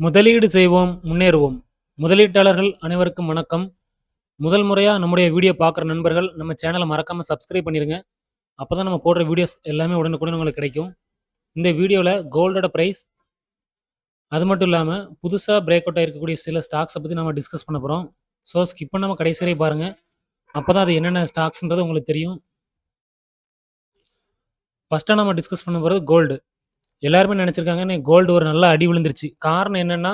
முதலீடு செய்வோம் முன்னேறுவோம். முதலீட்டாளர்கள் அனைவருக்கும் வணக்கம். முதல் முறையாக நம்முடைய வீடியோ பார்க்குற நண்பர்கள் நம்ம சேனலை மறக்காமல் சப்ஸ்கிரைப் பண்ணிடுங்க அப்போ தான் நம்ம போடுற வீடியோஸ் எல்லாமே உடனுக்குடன் உங்களுக்கு கிடைக்கும். இந்த வீடியோவில் கோல்டோட ப்ரைஸ் அது மட்டும் இல்லாமல் புதுசாக பிரேக் அவுட் ஆகிருக்கக்கூடிய சில ஸ்டாக்ஸை பற்றி நம்ம டிஸ்கஸ் பண்ண போகிறோம் ஸோ ஸ்கிப் பண்ணாமல் கடைசி வரை பாருங்கள் அப்போ தான் அது என்னென்ன ஸ்டாக்ஸ்ன்றது உங்களுக்கு தெரியும். ஃபஸ்ட்டாக நம்ம டிஸ்கஸ் பண்ண போகிறது கோல்டு எல்லாருமே நினச்சிருக்காங்க கோல்டு ஒரு நல்ல அடி விழுந்துருச்சு. காரணம் என்னென்னா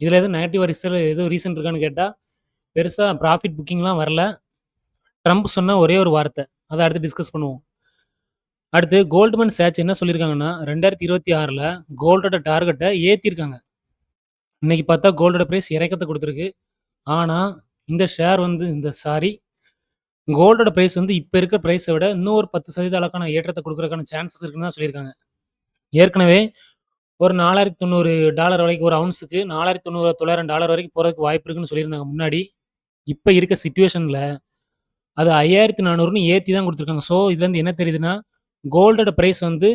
இதில் எதுவும் நெகட்டிவ் ரிசல் எதுவும் ரீசன் இருக்கான்னு கேட்டால் பெருசாக ப்ராஃபிட் புக்கிங்லாம் வரல. ட்ரம்ப் சொன்ன ஒரே ஒரு வார்த்தை. அதை அடுத்து டிஸ்கஸ் பண்ணுவோம். அடுத்து கோல்ட்மன் சேட்ச் என்ன சொல்லியிருக்காங்கன்னா ரெண்டாயிரத்தி இருபத்தி ஆறில் கோல்டோட டார்கெட்டை ஏற்றிருக்காங்க இன்னைக்கு பார்த்தா கோல்டோட ப்ரைஸ் இறக்கத்தை கொடுத்துருக்கு. ஆனால் இந்த ஷேர் வந்து இந்த சாரி கோல்டோட ப்ரைஸ் வந்து இப்போ இருக்கிற ப்ரைஸை விட இன்னும் ஒரு பத்து சதவீத அளவுக்கான ஏற்றத்தை கொடுக்குறதுக்கான சான்சஸ் இருக்குன்னு தான் சொல்லியிருக்காங்க. ஏற்கனவே ஒரு நாலாயிரத்தி தொண்ணூறு டாலர் வரைக்கும் ஒரு அவுன்ஸுக்கு நாலாயிரத்தி தொண்ணூறு தொள்ளாயிரம் டாலர் வரைக்கும் போகிறதுக்கு வாய்ப்பு இருக்குன்னு சொல்லியிருந்தாங்க முன்னாடி. இப்போ இருக்க சுச்சுவேஷனில் அது ஐயாயிரத்தி நானூறுன்னு ஏற்றி தான் கொடுத்துருக்காங்க. ஸோ இதுலேருந்து என்ன தெரியுதுன்னா கோல்டோட ப்ரைஸ் வந்து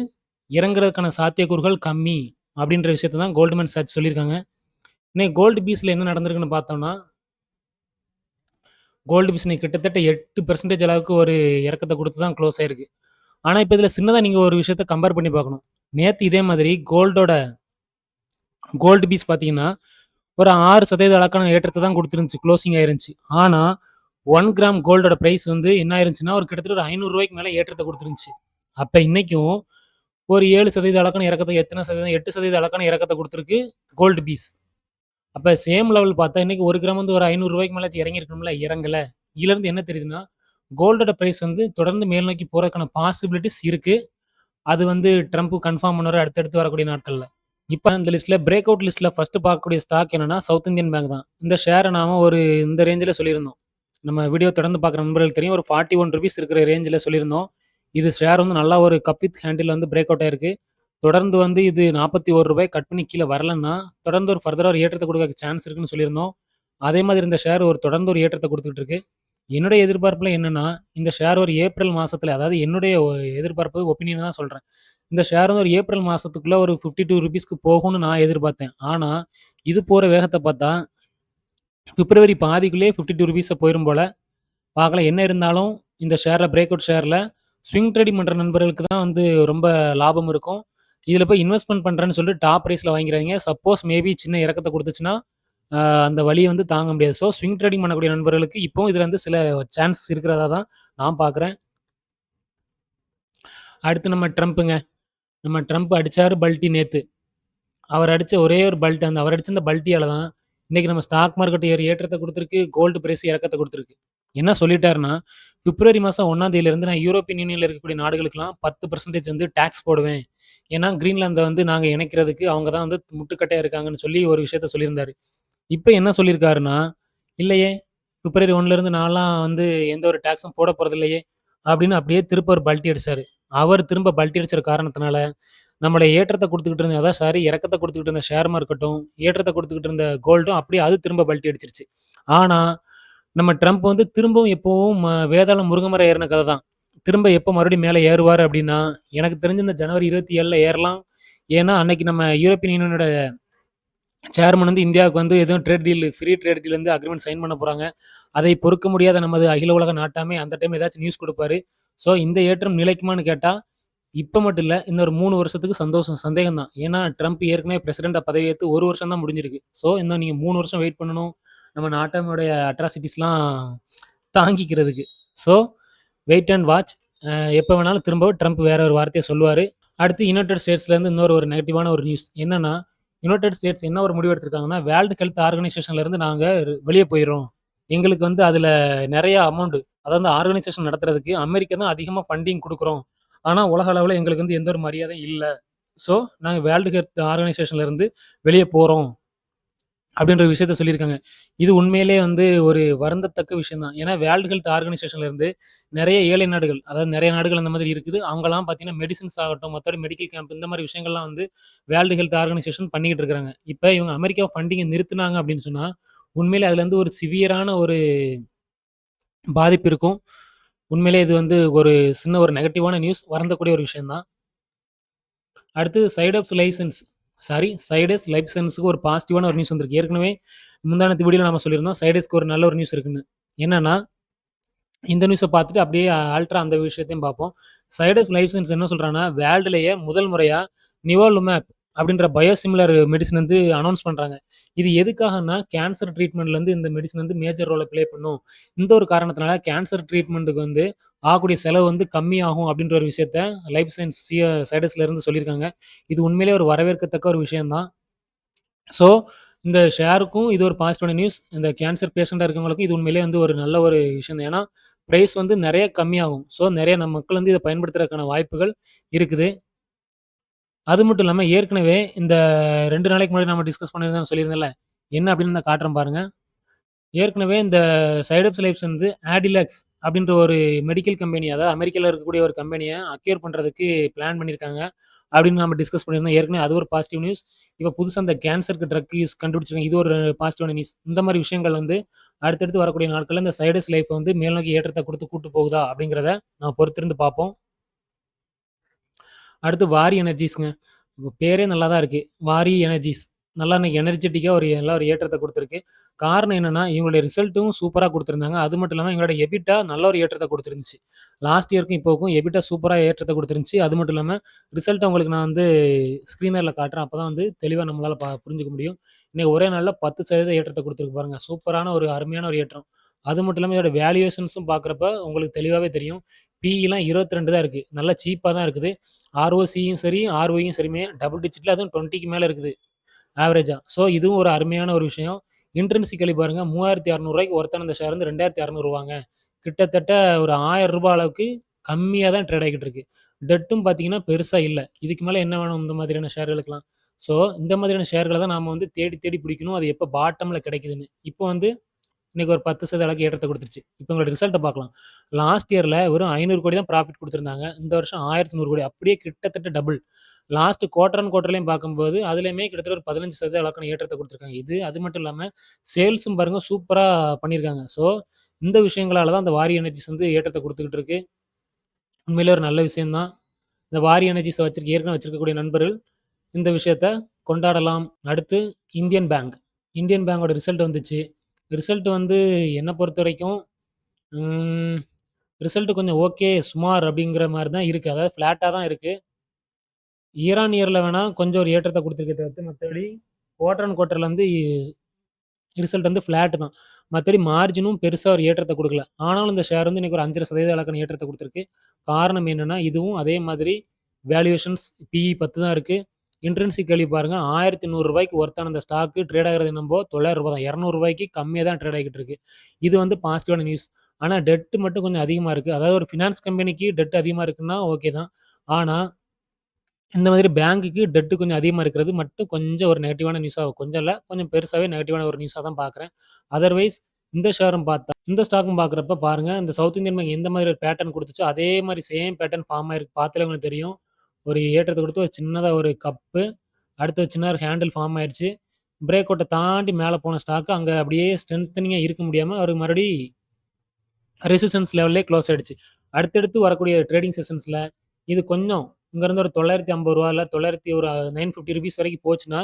இறங்குறதுக்கான சாத்தியக்கூறுகள் கம்மி அப்படின்ற விஷயத்த தான் கோல்டுமேன் சர்ச் சொல்லியிருக்காங்க. இன்னைக்கு கோல்டு பீஸில் என்ன நடந்திருக்குன்னு பார்த்தோம்னா கோல்டு பீஸ் கிட்டத்தட்ட எட்டு பெர்சன்டேஜ் அளவுக்கு ஒரு இறக்கத்தை கொடுத்து தான் க்ளோஸ் ஆயிருக்கு. ஆனால் இப்போ இதில் சின்னதாக நீங்கள் ஒரு விஷயத்த கம்பேர் பண்ணி பார்க்கணும். நேற்று இதே மாதிரி கோல்டோட கோல்டு பீஸ் பார்த்தீங்கன்னா ஒரு ஆறு சதவீத அளக்கான ஏற்றத்தை தான் கொடுத்துருந்துச்சு க்ளோசிங் ஆயிருந்துச்சு. ஆனால் ஒன் கிராம் கோல்டோட ப்ரைஸ் வந்து என்ன ஆயிருந்துச்சுன்னா ஒரு கிட்டத்தட்ட ஒரு ஐநூறுரூவாய்க்கு மேலே ஏற்றத்தை கொடுத்துருந்துச்சு. அப்போ இன்றைக்கும் ஒரு ஏழு சதவீத அளக்கான இறக்கத்தை எத்தனை சதவீதம் எட்டு சதவீத அளக்கான இறக்கத்தை கொடுத்துருக்கு கோல்டு பீஸ் அப்போ சேம் லெவல் பார்த்தா இன்னைக்கு ஒரு கிராம் வந்து ஒரு ஐநூறுரூவாய்க்கு மேலே இறங்கியிருக்கணும்ல இறங்கலை. இதுலேருந்து என்ன தெரியுதுன்னா கோல்டோட ப்ரைஸ் வந்து தொடர்ந்து மேல் நோக்கி போகிறதுக்கான பாசிபிலிட்டிஸ் இருக்குது அது வந்து ட்ரம்ப் கன்ஃபார்ம் பண்ணுவார் அடுத்தடுத்து வரக்கூடிய நாட்களில். இப்போ இந்த லிஸ்ட்டில் பிரேக் அவுட் லிஸ்ட்டில் ஃபஸ்ட்டு பார்க்கக்கூடிய ஸ்டாக் என்னன்னா சவுத் இந்தியன் பேங்க் தான். இந்த ஷேரை நாம ஒரு இந்த ரேஞ்சில் சொல்லியிருந்தோம். நம்ம வீடியோ தொடர்ந்து பார்க்குற நண்பர்களுக்கு தெரியும் ஒரு ஃபார்ட்டி ஒன் ருபீஸ் இருக்கிற ரேஞ்சில் சொல்லியிருந்தோம். இது ஷேர் வந்து நல்லா ஒரு கப்பித் ஹேண்டில் வந்து பிரேக் அவுட் ஆயிருக்கு. தொடர்ந்து வந்து இது நாற்பத்தி ஒரு ரூபாய் கட் பண்ணி கீழே வரலன்னா தொடர்ந்து ஒரு ஃபர்தராக ஒரு ஏற்றத்தை கொடுக்க சான்ஸ் இருக்குன்னு சொல்லியிருந்தோம். அதே மாதிரி இந்த ஷேர் ஒரு தொடர்ந்து ஒரு ஏற்றத்தை கொடுத்துட்டு இருக்கு. என்னுடைய எதிர்பார்ப்பில் என்னென்னா இந்த ஷேர் ஒரு ஏப்ரல் மாதத்தில் அதாவது என்னுடைய எதிர்பார்ப்பு ஒப்பீனியன் தான் சொல்கிறேன் இந்த ஷேர் வந்து ஒரு ஏப்ரல் மாதத்துக்குள்ளே ஒரு ஃபிஃப்டி டூ ருபீஸ்க்கு போகும்னு நான் எதிர்பார்த்தேன். ஆனால் இது போகிற வேகத்தை பார்த்தா பிப்ரவரி பாதிக்குள்ளேயே ஃபிஃப்டி டூ ருபீஸை போயிடும் போல். பார்க்கலாம் என்ன இருந்தாலும் இந்த ஷேரில் பிரேக் அவுட் ஷேரில் ஸ்விங் ட்ரேடிங் பண்ணுற நண்பர்களுக்கு தான் வந்து ரொம்ப லாபம் இருக்கும். இதில் போய் இன்வெஸ்ட்மெண்ட் பண்ணுறேன்னு சொல்லிட்டு டாப் ப்ரைஸில் வாங்கிறாங்க சப்போஸ் மேபி சின்ன இறக்கத்தை கொடுத்துச்சுன்னா அந்த வழியை வந்து தாங்க முடியாது. ஸோ ஸ்விங் ட்ரேடிங் பண்ணக்கூடிய நண்பர்களுக்கு இப்போவும் இதில் வந்து சில சான்சஸ் இருக்கிறதா தான் நான் பார்க்குறேன் அடுத்து நம்ம ட்ரம்ப்புங்க. நம்ம ட்ரம்ப் அடித்தார் பல்ட்டி நேற்று அவர் அடித்த ஒரே ஒரு பல்ட் அந்த அவர் அடித்த அந்த பல்ட்டியால் தான் இன்றைக்கி நம்ம ஸ்டாக் மார்க்கெட் ஏறி ஏற்றத்தை கொடுத்துருக்கு கோல்டு பிரைஸ் இறக்கத்தை கொடுத்துருக்கு. என்ன சொல்லிட்டாருன்னா பிப்ரவரி மாதம் ஒன்றாம் தேதியிலேருந்து நான் யூரோப்பியன் யூனியனில் இருக்கக்கூடிய நாடுகளுக்கெல்லாம் பத்து பர்சன்டேஜ் வந்து டேக்ஸ் போடுவேன். ஏன்னா கிரீன்லாந்தை வந்து நாங்கள் இணைக்கிறதுக்கு அவங்க தான் வந்து முட்டுக்கட்டையாக இருக்காங்கன்னு சொல்லி ஒரு விஷயத்த சொல்லியிருந்தாரு. இப்போ என்ன சொல்லியிருக்காருன்னா இல்லையே பிப்ரவரி ஒன்லேருந்து நான்லாம் வந்து எந்த ஒரு டேக்ஸும் போட போகிறது இல்லையே அப்படின்னு அப்படியே திருப்ப ஒரு பல்ட்டி அடிச்சார். அவர் திரும்ப பல்ட்டி அடிச்ச காரணத்தினால நம்மள ஏற்றத்தை கொடுத்துக்கிட்டு இருந்த அதான் சாரி இறக்கத்தை கொடுத்துக்கிட்டு இருந்த ஷேர் மார்க்கெட்டும் ஏற்றத்தை கொடுத்துக்கிட்டு இருந்த கோல்டும் அப்படியே அது திரும்ப பல்ட்டி அடிச்சிருச்சு. ஆனால் நம்ம ட்ரம்ப் வந்து திரும்பவும் எப்பவும் வேதாளம் முருங்கமரம் ஏறின கதை தான். திரும்ப எப்போ மறுபடியும் மேலே ஏறுவார் அப்படின்னா எனக்கு தெரிஞ்ச இந்த ஜனவரி இருபத்தி ஏழில் ஏறலாம். ஏன்னா அன்னைக்கு நம்ம யூரோப்பியன் யூனியனோட சேர்மன் வந்து இந்தியாவுக்கு வந்து எதுவும் trade deal free trade deal வந்து அக்ரிமெண்ட் சைன் பண்ண போகிறாங்க அதை பொறுக்க முடியாத நமது அகில உலக நாட்டாமே அந்த டைம் ஏதாச்சும் நியூஸ் கொடுப்பாரு. ஸோ இந்த ஏற்றம் நிலைக்குமான்னு கேட்டால் இப்போ மட்டும் இல்லை இன்னொரு மூணு வருஷத்துக்கு சந்தோஷம் சந்தேகம் தான் ஏன்னா ட்ரம்ப் ஏற்கனவே பிரசிடெண்ட்டாக பதவியேற்று ஒரு வருஷம் தான் முடிஞ்சிருக்கு. ஸோ இன்னும் நீங்கள் மூணு வருஷம் வெயிட் பண்ணணும். நம்ம நாட்டமுடைய அட்ராசிட்டிஸ்லாம் தாங்கிக்கிறதுக்கு. ஸோ வெயிட் அண்ட் வாட்ச் எப்போ வேணாலும் திரும்ப ட்ரம்ப் வேற ஒரு வார்த்தையை சொல்லுவார். அடுத்து யுனைடெட் ஸ்டேட்ஸ்லேருந்து இன்னொரு ஒரு நெகட்டிவான ஒரு நியூஸ் என்னென்னா யுனைடெட் ஸ்டேட்ஸ் என்ன ஒரு முடிவு எடுத்திருக்காங்கன்னா வேர்ல்டு ஹெல்த் ஆர்கனைசேஷன்லேருந்து நாங்கள் வெளியே போயிடுறோம். எங்களுக்கு வந்து அதில் நிறைய அமௌண்ட் அதாவது ஆர்கனைசேஷன் நடத்துறதுக்கு அமெரிக்கா தான் அதிகமாக ஃபண்டிங் கொடுக்குறோம். ஆனால் உலக அளவில் எங்களுக்கு வந்து எந்த ஒரு மரியாதையும் இல்லை. ஸோ நாங்கள் வேர்ல்டு ஹெல்த் ஆர்கனைசேஷன்லேருந்து வெளியே போகிறோம் அப்படின்ற விஷயத்த சொல்லியிருக்காங்க. இது உண்மையிலே வந்து ஒரு வருந்தத்தக்க விஷயம் தான் ஏன்னா வேர்ல்டு ஹெல்த் ஆர்கனைசேஷன்லேருந்து நிறைய ஏழை நாடுகள் அதாவது நிறைய நாடுகள் அந்த மாதிரி இருக்குது. அவங்கலாம் பார்த்தீங்கன்னா மெடிசின்ஸ் ஆகட்டும் மற்றபடி மெடிக்கல் கேம்ப் இந்த மாதிரி விஷயங்கள்லாம் வந்து வேர்ல்டு ஹெல்த் ஆர்கனைசேஷன் பண்ணிக்கிட்டு இருக்கிறாங்க இப்போ இவங்க அமெரிக்கா ஃபண்டிங்கை நிறுத்தினாங்க அப்படின்னு சொன்னால் உண்மையிலே அதுலேருந்து ஒரு சிவியரான ஒரு பாதிப்பு இருக்கும். உண்மையிலே இது வந்து ஒரு சின்ன ஒரு நெகட்டிவான நியூஸ் வரந்தக்கூடிய ஒரு விஷயம்தான். அடுத்து side of licence sorry sides life சயின்ஸுக்கு ஒரு பாசிட்டிவான ஒரு நியூஸ் வந்திருக்கு. ஏற்கனவே முந்தானத்து வீடியோவில் நம்ம சொல்லியிருந்தோம் சைடஸ்க்கு ஒரு நல்ல ஒரு நியூஸ் இருக்குன்னு. என்னன்னா இந்த நியூஸை பார்த்துட்டு அப்படியே ஆல்ட்ரா அந்த விஷயத்தையும் பார்ப்போம். சைடஸ் லைஃப் சயின்ஸ் என்ன சொல்கிறாங்கன்னா வேர்ல்டுலேயே முதல் முறையாக நிவோலுமேப் அப்படின்ற பயோசிமிலர் மெடிசன் வந்து அனௌன்ஸ் பண்ணுறாங்க இது எதுக்காகனா கேன்சர் ட்ரீட்மெண்ட்லேருந்து இந்த மெடிசன் வந்து மேஜர் ரோலை ப்ளே பண்ணும். இந்த ஒரு காரணத்தினால கேன்சர் ட்ரீட்மெண்ட்டுக்கு வந்து ஆகக்கூடிய செலவு வந்து கம்மியாகும் அப்படின்ற ஒரு விஷயத்த லைஃப் சயின்ஸ் சைடஸ்லேருந்து சொல்லியிருக்காங்க. இது உண்மையிலே ஒரு வரவேற்கத்தக்க ஒரு விஷயம்தான். ஸோ இந்த ஷேருக்கும் இது ஒரு பாசிட்டிவான நியூஸ் இந்த கேன்சர் பேஷண்ட்டாக இருக்கவங்களுக்கும் இது உண்மையிலே வந்து ஒரு நல்ல ஒரு விஷயம். தான் ஏன்னா ப்ரைஸ் வந்து நிறைய கம்மியாகும். ஸோ நிறைய நம்ம மக்கள் வந்து இதை பயன்படுத்துறதுக்கான வாய்ப்புகள் இருக்குது. அது மட்டும் இல்லாமல் ஏற்கனவே இந்த ரெண்டு நாளைக்கு முன்னாடி நம்ம டிஸ்கஸ் பண்ணியிருந்தோம் சொல்லியிருந்தேன்ல என்ன அப்படின்னு நான் காட்டுறேன் பாருங்கள் ஏற்கனவே இந்த சைடப்ஸ் லைஃப்ஸ் வந்து ஆடிலக்ஸ் அப்படின்ற ஒரு மெடிக்கல் கம்பெனி அதாவது அமெரிக்காவில் இருக்கக்கூடிய ஒரு கம்பெனியை அக்யூர் பண்ணுறதுக்கு பிளான் பண்ணியிருக்காங்க அப்படின்னு நம்ம டிஸ்கஸ் பண்ணியிருந்தோம். ஏற்கனவே அது ஒரு பாசிட்டிவ் நியூஸ் இப்போ புதுசாக அந்த கேன்சருக்கு ட்ரக் யூஸ் கண்டுபிடிச்சிருக்காங்க. இது ஒரு பாசிட்டிவான நியூஸ் இந்த மாதிரி விஷயங்கள் வந்து அடுத்தடுத்து வரக்கூடிய நாட்களில் இந்த சைடஸ் லைஃப் வந்து மேல்நோக்கி ஏற்றத்தை கொடுத்து கூட்டு போகுதா அப்படிங்கிறத நான் பொறுத்திருந்து பார்ப்போம். அடுத்து வாரி எனர்ஜிஸ்ங்க. இப்போ பேரே நல்லா தான் இருக்குது வாரி எனர்ஜிஸ். நல்லா இன்னைக்கு எனர்ஜெட்டிக்காக ஒரு நல்ல ஒரு ஏற்றத்தை கொடுத்துருக்கு. காரணம் என்னன்னா இவங்களுடைய ரிசல்ட்டும் சூப்பராக கொடுத்துருந்தாங்க. அது மட்டும் இல்லாமல் எங்களோட எபிட்டா நல்ல ஒரு ஏற்றத்தை கொடுத்துருந்துச்சு. லாஸ்ட் இயருக்கும் இப்போக்கும் எபிட்டா சூப்பராக ஏற்றத்தை கொடுத்துருந்துச்சு. அது மட்டும் இல்லாமல் ரிசல்ட்டை உங்களுக்கு நான் வந்து ஸ்க்ரீனரில் காட்டுறேன். அப்போ தான் வந்து தெளிவாக நம்மளால் பா புரிஞ்சுக்க முடியும். இன்னைக்கு ஒரே நாளில் பத்து சதவீத ஏற்றத்தை கொடுத்துருக்கு பாருங்கள் சூப்பரான ஒரு அருமையான ஒரு ஏற்றம். அது மட்டும் இல்லாமல் இதோட வேல்யூவேஷன்ஸும் பார்க்குறப்ப உங்களுக்கு தெளிவாகவே தெரியும். பிஇலாம் இருபத்தி ரெண்டு தான் இருக்குது நல்லா சீப்பாக தான் இருக்குது. ஆர்ஓசியும் சரி ஆர்ஓயும் சரிமே டபுள் டிஜிட்டில் அதுவும் டுவெண்ட்டிக்கு மேலே இருக்குது. ஆவரேஜாக ஸோ இதுவும் ஒரு அருமையான ஒரு விஷயம். இன்ட்ரென்சிக்கலி பாருங்கள் மூவாயிரத்தி இரநூறுவாய்க்கு ஒருத்தன் அந்த ஷேர் வந்து ரெண்டாயிரத்தி அறநூறுவாங்க கிட்டத்தட்ட ஒரு ஆயிரம் ரூபாய் அளவுக்கு கம்மியாக தான் ட்ரேட் ஆகிட்டு இருக்கு. டெட்டும் பார்த்தீங்கன்னா பெருசாக இல்லை. இதுக்கு மேலே என்ன வேணும் இந்த மாதிரியான ஷேர்களுக்கெல்லாம்? ஸோ இந்த மாதிரியான ஷேர்களை தான் நாம் வந்து தேடி தேடி பிடிக்கணும். அது எப்போ பாட்டமில் கிடைக்குதுன்னு. இப்போ வந்து இன்றைக்கி ஒரு பத்து சதவீத அளவுக்கு ஏற்றத்தை கொடுத்துருச்சு. இப்போ உங்களோட ரிசல்ட்டை பார்க்கலாம். லாஸ்ட் இயரில் வெறும் ஐநூறு கோடி தான் ப்ராஃபிட் கொடுத்துருந்தாங்க. இந்த வருஷம் ஆயிரத்தி நூறு கோடி. அப்படியே கிட்டத்தட்ட டபுள் லாஸ்ட் குவார்டர் அண்ட் குவார்டர்லையும் பார்க்கும்போது அதுலேயுமே கிட்டத்தட்ட ஒரு பதினஞ்சு சதவீத அளவுக்கான ஏற்றத்தை கொடுத்துருக்காங்க. இது அது மட்டும் இல்லாமல் சேல்ஸும் பாருங்கள் சூப்பராக பண்ணியிருக்காங்க. ஸோ இந்த விஷயங்களால தான் அந்த வாரி எனர்ஜிஸ் வந்து ஏற்றத்தை கொடுத்துக்கிட்டு இருக்கு. உண்மையிலே ஒரு நல்ல விஷயம்தான். இந்த வாரி எனர்ஜிஸை வச்சிருக்க ஏற்கனவே வச்சிருக்கக்கூடிய நண்பர்கள் இந்த விஷயத்த கொண்டாடலாம். அடுத்து இந்தியன் பேங்க் இந்தியன் பேங்கோட ரிசல்ட் வந்துச்சு. ரிசல்ட் வந்து என்னை பொறுத்த வரைக்கும் ரிசல்ட் கொஞ்சம் ஓகே சுமார் அப்படிங்கிற மாதிரி தான் இருக்குது அதாவது ஃப்ளாட்டாக தான் இருக்குது ஈரான் இயரில் வேணால் கொஞ்சம் ஒரு ஏற்றத்தை கொடுத்துருக்கே தவிர்த்து மற்றபடி குவார்டர் அண்ட் குவார்ட்டரில் வந்து ரிசல்ட் வந்து ஃப்ளாட் தான். மற்றபடி மார்ஜினும் பெருசாக ஒரு ஏற்றத்தை கொடுக்கல. ஆனாலும் இந்த ஷேர் வந்து இன்றைக்கி ஒரு அஞ்சரை சதவீத அளவுக்கான ஏற்றத்தை கொடுத்துருக்கு. காரணம் என்னென்னா இதுவும் அதே மாதிரி வேல்யூவேஷன்ஸ் பிஇ பத்து தான் இருக்குது இன்ட்ரென்சிக் கேள்வி பாருங்கள் ஆயிரத்தி நூறுரூவாய்க்கு ஒர்த்தான அந்த ஸ்டாக்கு ட்ரேட் ஆகிறது நம்ம தொள்ளாயிரரூபா தான். இரநூறுபாய்க்கு கம்மியாக தான் ட்ரேட் ஆகிட்டு இருக்கு. இது வந்து பாசிட்டிவான நியூஸ் ஆனால் டெட்டு மட்டும் கொஞ்சம் அதிகமாக இருக்குது அதாவது ஒரு ஃபினான்ஸ் கம்பெனிக்கு டெட் அதிகமாக இருக்குன்னா ஓகே தான். ஆனால் இந்த மாதிரி பேங்க்குக்கு டெட்டு கொஞ்சம் அதிகமாக இருக்கிறது மட்டும் கொஞ்சம் ஒரு நெகட்டிவான நியூஸாக கொஞ்சம் இல்லை கொஞ்சம் பெருசாகவே நெகட்டிவான ஒரு நியூஸாக தான் பார்க்குறேன் அதர்வைஸ் இந்த ஷேரும் பார்த்தா இந்த ஸ்டாக்கும் பார்க்குறப்ப பாருங்கள் இந்த சவுத் இந்தியன் பேங்க் எந்த மாதிரி ஒரு பேட்டர்ன் கொடுத்துச்சோ அதே மாதிரி சேம் பேட்டர்ன் ஃபார்ம் ஆயிருக்கு பார்த்தாலே உங்களுக்கு தெரியும். ஒரு ஏற்றத்தை கொடுத்து ஒரு சின்னதாக ஒரு கப்பு அடுத்து ஒரு சின்ன ஒரு ஹேண்டில் ஃபார்ம் ஆயிடுச்சு. பிரேக் அவுட்டை தாண்டி மேலே போன ஸ்டாக்கு அங்கே அப்படியே ஸ்ட்ரென்த்தனிங்காக இருக்க முடியாமல் அவர் மறுபடி ரெசிஸ்டன்ஸ் லெவல்லே க்ளோஸ் ஆகிடுச்சு அடுத்தடுத்து வரக்கூடிய ட்ரேடிங் செஷன்ஸில் இது கொஞ்சம் இங்கேருந்து ஒரு தொள்ளாயிரத்தி ஐம்பது ரூபா இல்லை தொள்ளாயிரத்தி ஒரு நைன் ஃபிஃப்டி ருபீஸ் வரைக்கும் போச்சுன்னா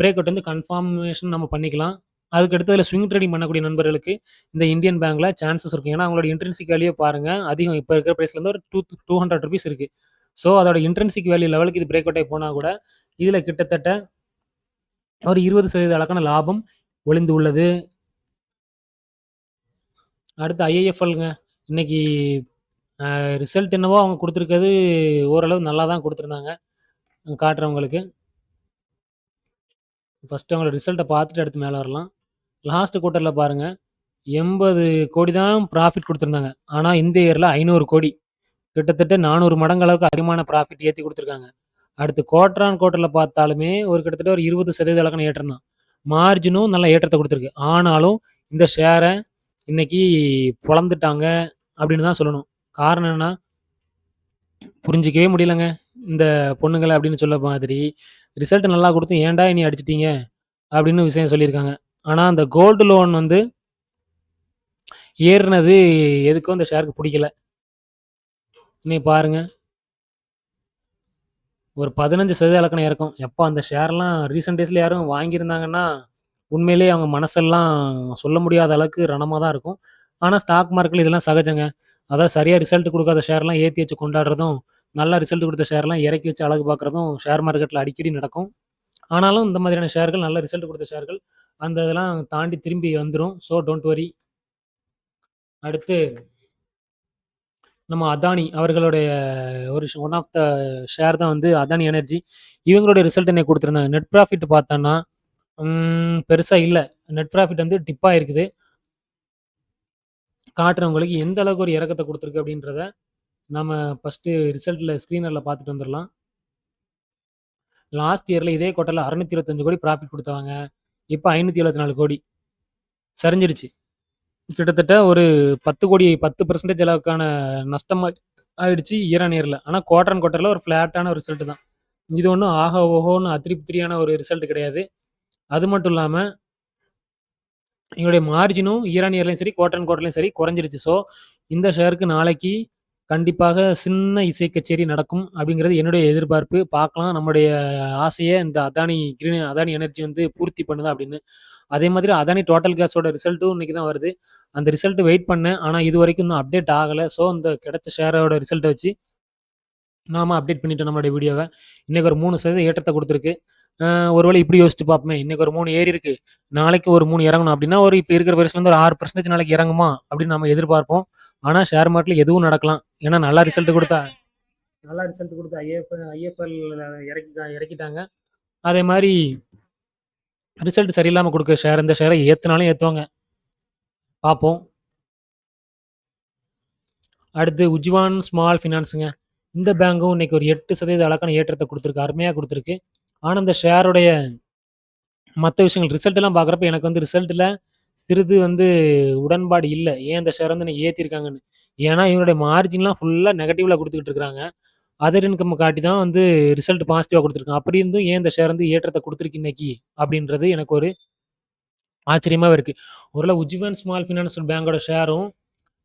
பிரேக் அவுட் வந்து கன்ஃபார்மேஷன் நம்ம பண்ணிக்கலாம். அதுக்கடுத்து அதில் ஸ்விங் ட்ரேடிங் பண்ணக்கூடிய நண்பர்களுக்கு இந்த இந்தியன் பேங்க்கில் சான்சஸ் இருக்கும். ஏன்னா அவங்களோட இன்ட்ரென்சிக் வேல்யூ பாருங்கள் அதிகம். இப்போ இருக்கிற ப்ரைஸ்லேருந்து ஒரு டூ டூ ஹண்ட்ரட் ருபீஸ் இருக்குது ஸோ அதோட இன்ட்ரென்சிக் வேல்யூ லெவலுக்கு இது பிரேக் அவுட் ஆகி போனால் கூட இதில் கிட்டத்தட்ட ஒரு இருபது சதவீத அளக்கான லாபம் ஒளிந்து உள்ளது. அடுத்து ஐஏஎஃப்எல்ங்க இன்னைக்கு ரிசல்ட் என்னவோ அவங்க கொடுத்துருக்கிறது ஓரளவு நல்லா தான் கொடுத்துருந்தாங்க காட்டுறவங்களுக்கு. ஃபஸ்ட்டு அவங்களோட ரிசல்ட்டை பார்த்துட்டு அடுத்து மேலே வரலாம். லாஸ்ட் குவார்ட்டரில் பாருங்கள் எண்பது கோடி தான் ப்ராஃபிட் கொடுத்துருந்தாங்க. ஆனால் இந்த இயரில் ஐநூறு கோடி. கிட்டத்தட்ட நானூறு மடங்கு அளவுக்கு அதிகமான ப்ராஃபிட் ஏற்றி கொடுத்துருக்காங்க. அடுத்து குவார்டர் ஆன் குவார்ட்டரில் பார்த்தாலுமே ஒரு கிட்டத்தட்ட ஒரு இருபது சதவீத அளவுக்கான ஏற்றம் தான். மார்ஜினும் நல்ல ஏற்றத்தை கொடுத்துருக்கு. ஆனாலும் இந்த ஷேரை இன்னைக்கு புலந்துட்டாங்க அப்படின்னு தான் சொல்லணும். காரணம் என்னன்னா புரிஞ்சிக்கவே முடியலங்க. இந்த பொண்ணுங்களை அப்படின்னு சொல்ல மாதிரி ரிசல்ட் நல்லா கொடுத்து ஏன்டா இனி அடிச்சிட்டீங்க? அப்படின்னு விஷயம் சொல்லியிருக்காங்க. ஆனால் அந்த கோல்டு லோன் வந்து ஏறினது எதுக்கும் அந்த ஷேருக்கு பிடிக்கல. இன்னைக்கு பாருங்கள் ஒரு 15% இலக்கணம் இறக்கும். எப்போ அந்த ஷேர்லாம் ரீசெண்ட் டேஸில் யாரும் வாங்கியிருந்தாங்கன்னா, உண்மையிலேயே அவங்க மனசெல்லாம் சொல்ல முடியாத அளவுக்கு ரணமாக தான் இருக்கும். ஆனால் ஸ்டாக் மார்க்கெட்ல இதெல்லாம் சகஜங்க. அதாவது சரியாக ரிசல்ட் கொடுக்காத ஷேர்லாம் ஏற்றி வச்சு கொண்டாடுறதும், நல்லா ரிசல்ட் கொடுத்த ஷேர்லாம் இறக்கி வச்சு அழகு பார்க்குறதும் ஷேர் மார்க்கெட்டில் அடிக்கடி நடக்கும். ஆனாலும் இந்த மாதிரியான ஷேர்கள் நல்ல ரிசல்ட் கொடுத்த ஷேர்கள், அந்த இதெல்லாம் தாண்டி திரும்பி வந்துடும் ஸோ டோன்ட் வரி அடுத்து நம்ம அதானி அவர்களுடைய ஒரு ஒன் ஆஃப் த ஷேர் தான் வந்து அதானி எனர்ஜி. இவங்களுடைய ரிசல்ட் என்ன கொடுத்துருந்தாங்க. நெட் ப்ராஃபிட் பார்த்தோன்னா பெருசாக இல்லை. நெட் ப்ராஃபிட் வந்து டிப்பாக இருக்குது காட்டுறவங்களுக்கு எந்த அளவுக்கு ஒரு இறக்கத்தை கொடுத்துருக்கு அப்படின்றத, நம்ம ஃபர்ஸ்ட்டு ரிசல்ட்டில் ஸ்க்ரீனரில் பார்த்துட்டு வந்துடலாம். லாஸ்ட் இயரில் இதே கோட்டையில் அறநூற்றி இருபத்தஞ்சு கோடி ப்ராஃபிட் கொடுத்தாங்க இப்போ ஐநூற்றி எழுபத்தி நாலு கோடி. சரிஞ்சிருச்சு. கிட்டத்தட்ட ஒரு 10,00,00,000 10% அளவுக்கான நஷ்டம் ஆயிடுச்சு இயர் இயரில் ஆனால் ஆனா குவார்ட்டர் ஒரு ஃப்ளாட்டான ஒரு ரிசல்ட் தான். இது ஒன்றும் ஆக ஓஹோன்னு அதிருப்திரியான ஒரு ரிசல்ட் கிடையாது. அது மட்டும் இல்லாமல் எங்களுடைய மார்ஜினும் இயர் சரி, குவார்டர் அண்ட் குவார்ட்டர்லயும் சரி குறைஞ்சிருச்சு. ஸோ இந்த ஷேருக்கு நாளைக்கு கண்டிப்பாக சின்ன இசை கச்சேரி நடக்கும் அப்படிங்கிறது என்னுடைய எதிர்பார்ப்பு. பார்க்கலாம் நம்முடைய ஆசையை இந்த அதானி கிரீன் அதானி எனர்ஜி வந்து பூர்த்தி பண்ணுதா அப்படின்னு. அதே மாதிரி அதானி டோட்டல் கேஸோட ரிசல்ட்டும் இன்னைக்கு தான் வருது. அந்த ரிசல்ட் வெயிட் பண்ணேன். ஆனால் இது வரைக்கும் இன்னும் அப்டேட் ஆகலை ஸோ இந்த கிடைச்ச ஷேரோட ரிசல்ட்டை வச்சு நாம அப்டேட் பண்ணிட்டோம் நம்மளுடைய வீடியோவை இன்னைக்கு ஒரு மூணு சதவீத ஏற்றத்தை கொடுத்துருக்கு ஒருவேளை இப்படி யோசிச்சு பார்ப்போமே, இன்னைக்கு ஒரு மூணு ஏறி இருக்கு. நாளைக்கு ஒரு மூணு இறங்கணும் அப்படின்னா, ஒரு இப்போ இருக்கிற பிரைஸ்ல ஒரு ஆறு பர்சன்டேஜ் நாளைக்கு இறங்குமா அப்படின்னு நம்ம எதிர்பார்ப்போம். ஆனால் ஷேர் மார்க்கெட்டில் எதுவும் நடக்கலாம். ஏன்னா நல்லா ரிசல்ட் கொடுத்தா நல்லா ரிசல்ட் கொடுத்தா ஐஎஃப் ஐஎஃப்எல் இறக்கி இறக்கிட்டாங்க. அதே மாதிரி ரிசல்ட் சரியில்லாமல் கொடுக்க ஷேர் இந்த ஷேரை ஏற்றினாலும் ஏற்றுவாங்க பார்ப்போம். அடுத்து உஜ்வான் ஸ்மால் ஃபினான்ஸுங்க இந்த பேங்க்கும் இன்னைக்கு ஒரு எட்டு சதவீத அளக்கான ஏற்றத்தை கொடுத்துருக்கு அருமையாக கொடுத்துருக்கு. ஆனால் இந்த ஷேருடைய மற்ற விஷயங்கள் ரிசல்ட்டெல்லாம் பார்க்குறப்ப எனக்கு வந்து ரிசல்ட்டில் சிறிது வந்து உடன்பாடு இல்லை. ஏன் இந்த ஷேர் வந்து என்னை ஏத்தியிருக்காங்கன்னு. ஏன்னா இவனுடைய மார்ஜின்லாம் ஃபுல்லாக நெகட்டிவில் கொடுத்துக்கிட்டு இருக்கிறாங்க. அதர் இன்கம் காட்டி தான் வந்து ரிசல்ட் பாசிட்டிவாக கொடுத்துருக்கேன் அப்படி இருந்தும் ஏன் இந்த ஷேர் வந்து ஏற்றத்தை கொடுத்துருக்கு இன்னைக்கு அப்படின்றது எனக்கு ஒரு ஆச்சரியமாவே இருக்குது ஒருவேளை உஜ்வன் ஸ்மால் ஃபினான்ஸ் பேங்கோட ஷேரும்,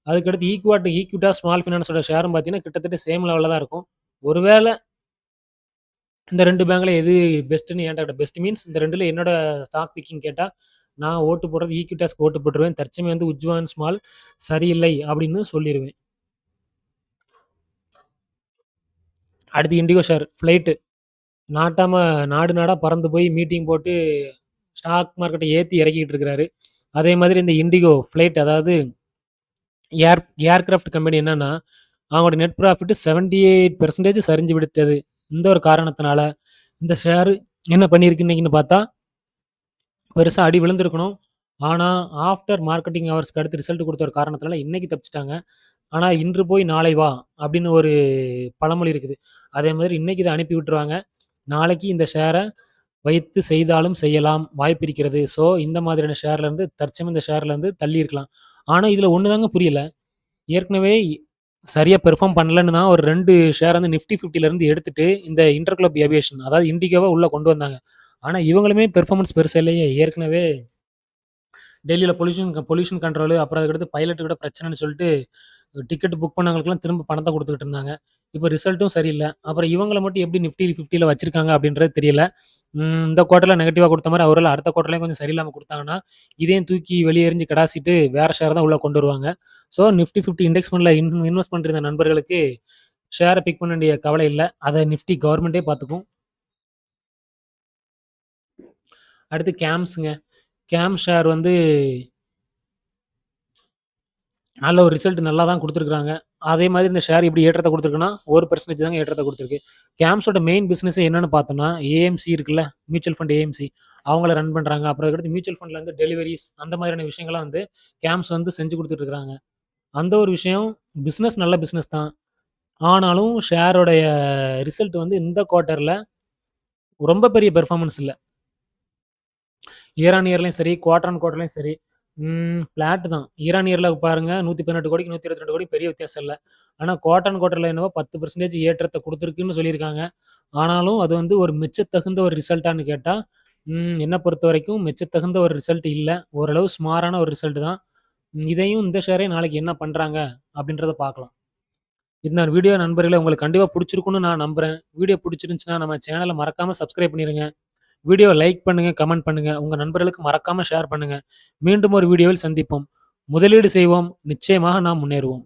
அதுக்கடுத்து ஈக்வாட் ஈக்குவிட்டா ஸ்மால் ஃபினான்ஸோட ஷேரும் பார்த்தீங்கன்னா, கிட்டத்தட்ட சேம் லெவலில் தான் இருக்கும். ஒருவேளை இந்த ரெண்டு பேங்கில் எது பெஸ்ட்டுன்னு ஏன்டா பெஸ்ட் மீன்ஸ் இந்த ரெண்டில் என்னோட ஸ்டாக் பிக்கிங் கேட்டால் நான் ஓட்டு போடுறது ஈக்விட்டாஸ்க்கு ஓட்டு போட்டுருவேன். தற்சமே வந்து உஜ்வான் ஸ்மால் சரியில்லை அப்படின்னு சொல்லிடுவேன் அடுத்து இண்டிகோ ஷேர் ஃப்ளைட்டு. நாட்டாம நாடு நாடாக பறந்து போய் மீட்டிங் போட்டு ஸ்டாக் மார்க்கெட்டை ஏற்றி இறக்கிட்டு இருக்கிறாரு. அதே மாதிரி இந்த இண்டிகோ ஃப்ளைட் அதாவது ஏர் ஏர்கிராஃப்ட் கம்பெனி என்னன்னா, அவங்களோட நெட் ப்ராஃபிட் 78% சரிஞ்சு விட்டது. இந்த ஒரு காரணத்தினால இந்த ஷேரு என்ன பண்ணியிருக்கு இன்னைக்குன்னு பார்த்தா, பெருசாக அடி விழுந்திருக்கணும். ஆனால் ஆஃப்டர் மார்க்கெட்டிங் ஹவர்ஸ்க்கு அடுத்து ரிசல்ட் கொடுத்த ஒரு காரணத்தினால இன்னைக்கு தப்பிச்சிட்டாங்க ஆனால் இன்று போய் நாளை வா அப்படின்னு ஒரு பழமொழி இருக்குது. அதே மாதிரி இன்னைக்கு இதை அனுப்பி விட்டுருவாங்க. நாளைக்கு இந்த ஷேரை வைத்து செய்தாலும் செய்யலாம். வாய்ப்பு இருக்கிறது. ஸோ இந்த மாதிரியான ஷேர்லேருந்து தற்சம் இந்த ஷேர்லேருந்து தள்ளி இருக்கலாம். ஆனால் இதில் ஒன்று தாங்க புரியல. ஏற்கனவே சரியாக பெர்ஃபார்ம் பண்ணலன்னு தான் ஒரு ரெண்டு ஷேர் வந்து நிஃப்டி ஃபிஃப்டிலேருந்து எடுத்துட்டு இந்த இன்டர்குளோப் ஏவியேஷன் அதாவது இண்டிகோவை உள்ளே கொண்டு வந்தாங்க. ஆனால் இவங்களுமே பெர்ஃபார்மன்ஸ் பெருசா இல்லையே. ஏற்கனவே டெல்லியில் பொல்யூஷன் பொல்யூஷன் கண்ட்ரோலு அப்புறம் அதுக்கடுத்து பைலட்டு கூட பிரச்சனைன்னு சொல்லிட்டு டிக்கெட் புக் பண்ணவங்களுக்குலாம் திரும்ப பணத்தை குடுத்துக்கிட்டு இருந்தாங்க. இப்போ ரிசல்ட்டும் சரியில்லை அப்புறம் இவங்களை மட்டும் எப்படி நிஃப்டி 50ல வச்சிருக்காங்க அப்படின்றது தெரியல. இந்த குவார்ட்டரில் நெகட்டிவாக கொடுத்த மாதிரி அவரால் அடுத்த குவார்ட்டர்லையும் கொஞ்சம் சரியில்லாமல் கொடுத்தாங்கன்னா இதையும் தூக்கி வெளியெறிஞ்சு கடாசிட்டு வேறு ஷேர் தான் உள்ளே கொண்டு வருவாங்க. ஸோ நிஃப்டி 50 இண்டெக்ஸ் ஃபண்டில் இன் இன்வெஸ்ட் பண்ற நண்பர்களுக்கு ஷேரை பிக் பண்ண வேண்டிய கவலை இல்லை அதை நிஃப்டி கவர்மெண்ட்டே பார்த்துக்கும். அடுத்து கேம்ஸுங்க கேம் ஷேர் வந்து நல்ல ஒரு ரிசல்ட் நல்லா தான் கொடுத்துருக்குறாங்க. அதே மாதிரி இந்த ஷேர் எப்படி ஏற்றத்த குடுத்துருக்குன்னா, 1% தாங்க ஏற்றத்தை கொடுத்துருக்கு. கேம்ஸோட மெயின் பிஸ்னஸ் என்னன்னு பார்த்தோம்னா, ஏஎம்சி இருக்குல்ல, மியூச்சுவல் ஃபண்ட் ஏஎம்சி அவங்கள ரன் பண்ணுறாங்க அப்புறம் அதுக்கடுத்து மியூச்சுவல் ஃபண்ட்ல வந்து டெலிவரிஸ் அந்த மாதிரியான விஷயங்கள்லாம் வந்து கேம்ஸ் வந்து செஞ்சு குடுத்துட்டு இருக்காங்க. அந்த ஒரு விஷயம் பிஸ்னஸ் நல்ல பிஸ்னஸ் தான். ஆனாலும் ஷேரோடைய ரிசல்ட் வந்து இந்த குவார்ட்டரில் ரொம்ப பெரிய பெர்ஃபார்மன்ஸ் இல்லை. இயர் ஆன் இயர்லேயும் சரி, குவார்டர் ஆன் குவார்ட்டர்லயும் சரி, ஃப்ளாட் தான். ஈரானியரில் ஆன் இயர்ல பாருங்க 118 கோடிக்கு 122 கோடி பெரிய வித்தியாசம் இல்லை ஆனால் கோட்டன் ஆன் என்னவோ பத்து பர்சன்டேஜ் ஏற்றத்தை கொடுத்துருக்குன்னு சொல்லியிருக்காங்க. ஆனாலும் அது வந்து ஒரு மெச்சத்தகுந்த ஒரு ரிசல்ட்டான்னு கேட்டால் என்னை பொறுத்த வரைக்கும் மெச்சத்தகுந்த ஒரு ரிசல்ட் இல்லை ஓரளவு ஸ்மாரான ஒரு ரிசல்ட் தான். இதையும் இந்த ஷேரையும் நாளைக்கு என்ன பண்ணுறாங்க அப்படின்றத பார்க்கலாம். இந்த வீடியோ நண்பர்களை உங்களுக்கு கண்டிப்பாக பிடிச்சிருக்குன்னு நான் நம்புகிறேன் வீடியோ பிடிச்சிருந்துச்சுன்னா நம்ம சேனலை மறக்காமல் சப்ஸ்கிரைப் பண்ணிடுங்க வீடியோ லைக் பண்ணுங்கள் கமெண்ட் பண்ணுங்கள் உங்கள் நண்பர்களுக்கு மறக்காமல் ஷேர் பண்ணுங்கள் மீண்டும் ஒரு வீடியோவில் சந்திப்போம். முதலீடு செய்வோம். நிச்சயமாக நாம் முன்னேறுவோம்.